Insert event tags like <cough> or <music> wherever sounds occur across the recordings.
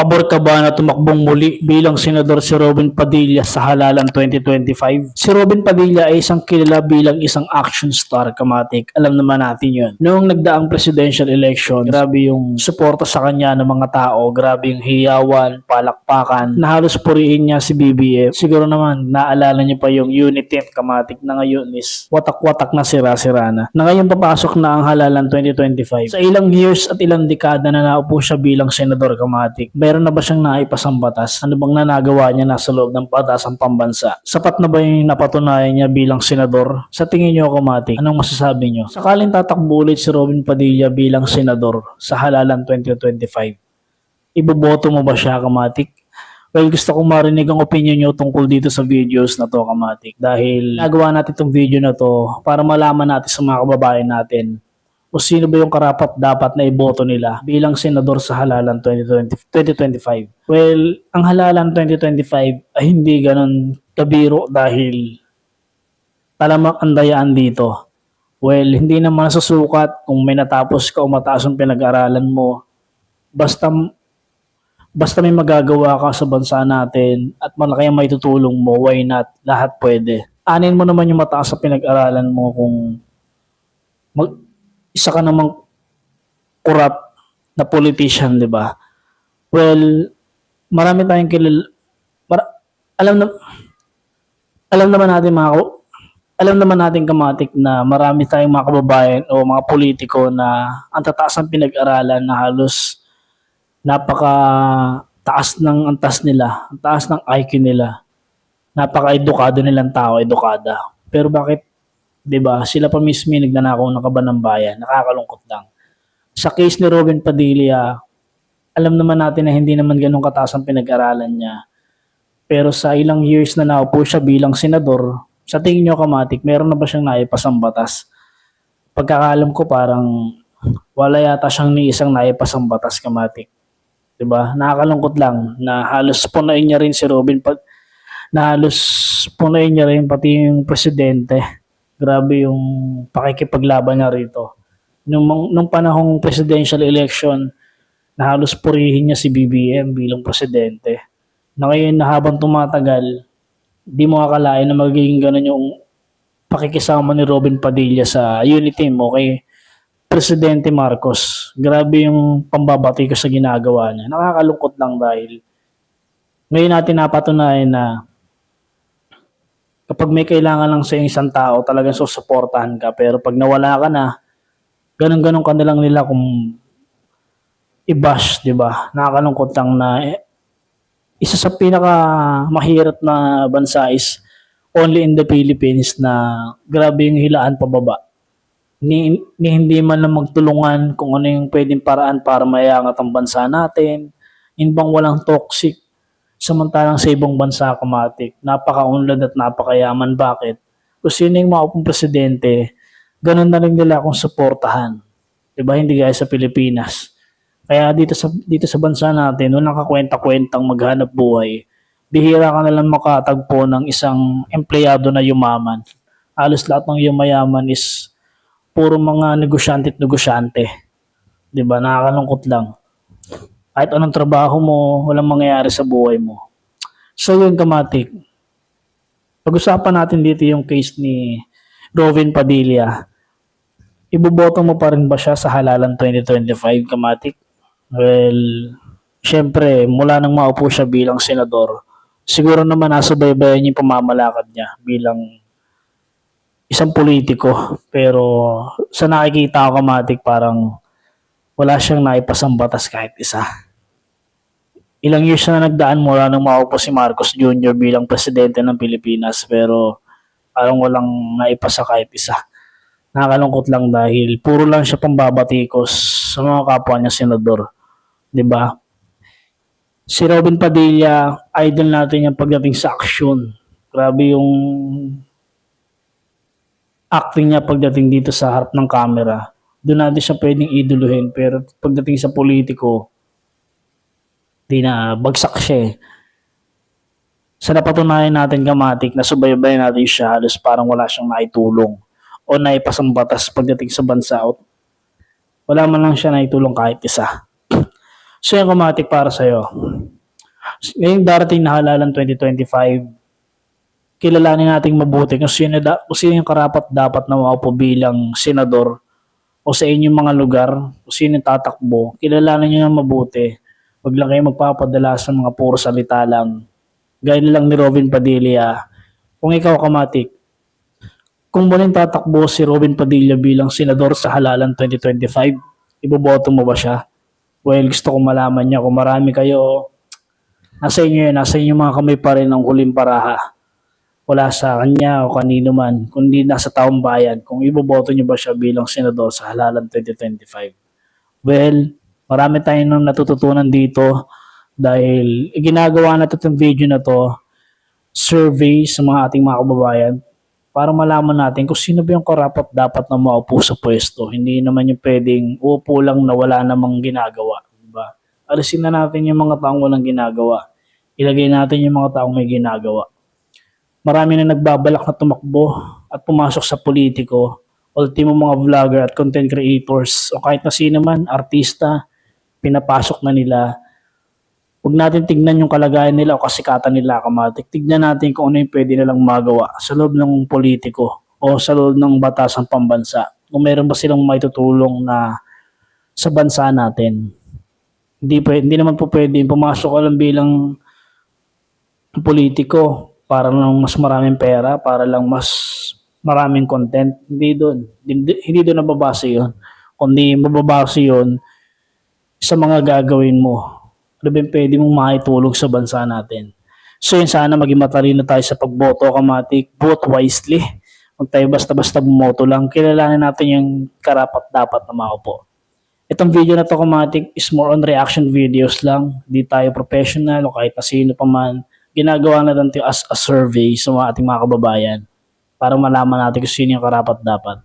Pabor ka ba na tumakbong muli bilang senador si Robin Padilla sa halalan 2025? Si Robin Padilla ay isang kilala bilang isang action star kamatik. Alam naman natin yun. Noong nagdaang presidential election, grabe yung suporta sa kanya ng mga tao. Grabe yung hiyawan, palakpakan. Na halos purihin niya si BBM. Siguro naman, naalala niyo pa yung unit team kamatik na ngayon is watak-watak na sira-sira na. Na ngayon papasok na ang halalan 2025. Sa ilang years at ilang dekada na naupo siya bilang senador kamatik, meron na ba siyang naipasang batas? Ano bang nanagawa niya nasa loob ng batasang pambansa? Sapat na ba yung napatunayan niya bilang senador? Sa tingin niyo kamatik, anong masasabi niyo? Sakaling tatakbo ulit si Robin Padilla bilang senador sa halalan 2025, iboboto mo ba siya kamatik? Well, gusto kong marinig ang opinion nyo tungkol dito sa videos na to, Kamatik. Dahil nagawa natin itong video na to para malaman natin sa mga kababayan natin o sino ba yung karapat dapat na iboto nila bilang senador sa halalan 2020, 2025. Well, ang halalan 2025 ay hindi ganun kabiro dahil talamak ang dayaan dito. Well, hindi naman nasusukat kung may natapos ka o mataas ang pinag-aralan mo. Basta basta may magagawa ka sa bansa natin at malaki ang may tutulong mo, why not? Lahat pwede. Anin mo naman yung mataas sa pinag-aralan mo kung mag, isa ka namang corrupt na politician, di ba? Well, marami tayong kilala. Mar- alam na alam naman natin mga alam naman natin kamatik na marami tayong mga kababayan o mga politiko na ang tataas ng pinag-aralan na halos napaka taas ng antas nila, ang taas ng IQ nila. Napaka-edukado nilang tao, edukada. Pero bakit 'di ba? Sila pa mismo nagnanakaw ng kaban ng bayan. Nakakalungkot lang. Sa case ni Robin Padilla, alam naman natin na hindi naman ganun kataas ang pinag-aralan niya. Pero sa ilang years na naupo siya bilang senador, sa tingin niyo kamatik, meron na ba siyang naipasang batas? Pagkakalam ko parang wala yata siyang ni isang naipasang batas kamatik. 'Di ba? Nakakalungkot lang na halos punuin niya rin si Robin pag na halos punuin niya rin pati yung presidente grabe yung pakikipaglaban niya rito. Nung, nung panahong presidential election, na halos purihin niya si BBM bilang presidente. Na ngayon na habang tumatagal, di mo akalain na magiging ganun yung pakikisama ni Robin Padilla sa unity mo kay Presidente Marcos. Grabe yung pambabati ko sa ginagawa niya. Nakakalungkot lang dahil ngayon natin napatunayan na kapag may kailangan lang sa isang tao, talagang susuportahan ka. Pero pag nawala ka na, ganun-ganun ka na lang nila kung i-bash, di ba? Nakakalungkot lang na eh, isa sa pinaka mahirap na bansa is only in the Philippines na grabe yung hilaan pababa. Ni, ni hindi man lang magtulungan kung ano yung pwedeng paraan para mayangat ang bansa natin. Yun bang walang toxic Samantalang sa ibang bansa, kamatik, napakaunlad at napakayaman. Bakit? Kung sino yung maupong presidente, ganun na rin nila akong suportahan. Diba? Hindi gaya sa Pilipinas. Kaya dito sa dito sa bansa natin, nung nakakwenta-kwentang maghanap buhay, bihira ka na lang makatagpo ng isang empleyado na yumaman. Halos lahat ng yumayaman is puro mga negosyante at negosyante. 'Di ba? Nakakalungkot lang kahit anong trabaho mo, walang mangyayari sa buhay mo. So yun kamatik. Pag-usapan natin dito yung case ni Rovin Padilla. Iboboto mo pa rin ba siya sa halalan 2025 kamatik? Well, syempre, mula nang maupo siya bilang senador, siguro naman nasa baybayan yung pamamalakad niya bilang isang politiko. Pero sa nakikita ko kamatik, parang wala siyang naipasang batas kahit isa. Ilang years na nagdaan mula nang maupo si Marcos Jr. bilang presidente ng Pilipinas pero parang walang naipasa kahit isa. Nakakalungkot lang dahil puro lang siya pambabatikos sa mga kapwa niya senador. 'Di ba? Si Robin Padilla, idol natin yung pagdating sa action. Grabe yung acting niya pagdating dito sa harap ng camera doon natin siya pwedeng iduluhin. Pero pagdating sa politiko, di na, bagsak siya eh. Sa napatunayan natin kamatik, na subaybay natin siya, halos parang wala siyang naitulong o naipasang batas pagdating sa bansa. Wala man lang siya naitulong kahit isa. <clears throat> So yung kamatik para sa'yo. Ngayong darating na halalan 2025, kilalanin nating mabuti kung sino, da, kung sino yung karapat dapat na maupo bilang senador o sa inyong mga lugar, kung sino tatakbo, kilalanin nyo na mabuti. Huwag lang kayo magpapadala sa mga puro salita lang. Gaya lang ni Robin Padilla. Kung ikaw kamatik, kung muling tatakbo si Robin Padilla bilang senador sa halalan 2025, iboboto mo ba siya? Well, gusto kong malaman niya kung marami kayo, nasa inyo yun, nasa inyo mga kamay pa rin ang huling paraha. Wala sa kanya o kanino man, kundi nasa taong bayan, kung iboboto niyo ba siya bilang senador sa halalan 2025. Well, marami tayong natututunan dito dahil ginagawa natin itong video na to, survey sa mga ating mga kababayan para malaman natin kung sino ba yung karapat dapat na maupo sa pwesto. Hindi naman yung pwedeng upo lang na wala namang ginagawa. Diba? Alisin na natin yung mga taong walang ginagawa. Ilagay natin yung mga taong may ginagawa. Marami na nagbabalak na tumakbo at pumasok sa politiko. Ultimo mga vlogger at content creators o kahit na sino man, artista, pinapasok na nila. Huwag natin tignan yung kalagayan nila o kasikatan nila kamatik. Tignan natin kung ano yung pwede nilang magawa sa loob ng politiko o sa loob ng batasang pambansa. Kung meron ba silang maitutulong na sa bansa natin. Hindi, pwede, hindi naman po pwede pumasok ka lang bilang politiko para lang mas maraming pera, para lang mas maraming content. Hindi doon. Hindi, hindi doon nababase yun. Kundi mababase yun sa mga gagawin mo ano ba pwede mong makitulog sa bansa natin. So yun sana maging matalino tayo sa pagboto kamatik, vote wisely. Huwag tayo basta-basta bumoto lang. Kilalanin natin yung karapat dapat na maupo. Itong video na to kamatik is more on reaction videos lang. Di tayo professional o kahit na sino pa man. Ginagawa na natin as a survey sa mga ating mga kababayan para malaman natin kung sino yung karapat dapat.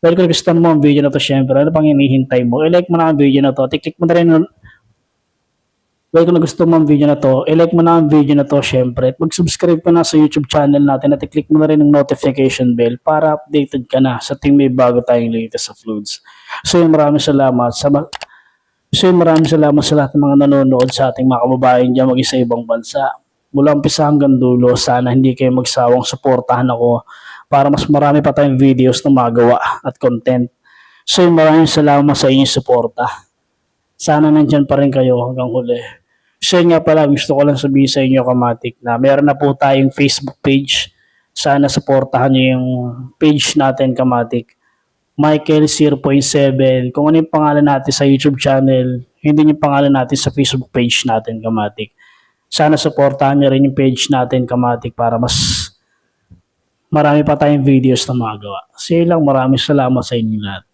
Well, kung gusto mo ang video na to, syempre, ano pang hinihintay mo? I-like mo na ang video na to. Tiklik mo na rin Well, kung gusto mo ang video na to, i-like mo na ang video na to syempre. At mag-subscribe ka na sa YouTube channel natin at i-click mo na rin ang notification bell para updated ka na sa ting may bago tayong latest uploads. So yun, maraming salamat. Sa so yun, maraming salamat sa lahat ng mga nanonood sa ating mga kababayan dyan mag sa ibang bansa. Mula umpisa hanggang dulo, sana hindi kayo magsawang suportahan ako para mas marami pa tayong videos na magawa at content. So maraming salamat sa inyong suporta. Sana nandyan pa rin kayo hanggang huli. So nga pala, gusto ko lang sabihin sa inyo kamatik na meron na po tayong Facebook page. Sana supportahan nyo yung page natin kamatik. Michael 0.7. Kung ano yung pangalan natin sa YouTube channel, hindi yung pangalan natin sa Facebook page natin kamatik. Sana supportahan nyo rin yung page natin kamatik para mas marami pa tayong videos na magawa. Yun lang, maraming salamat sa inyo lahat.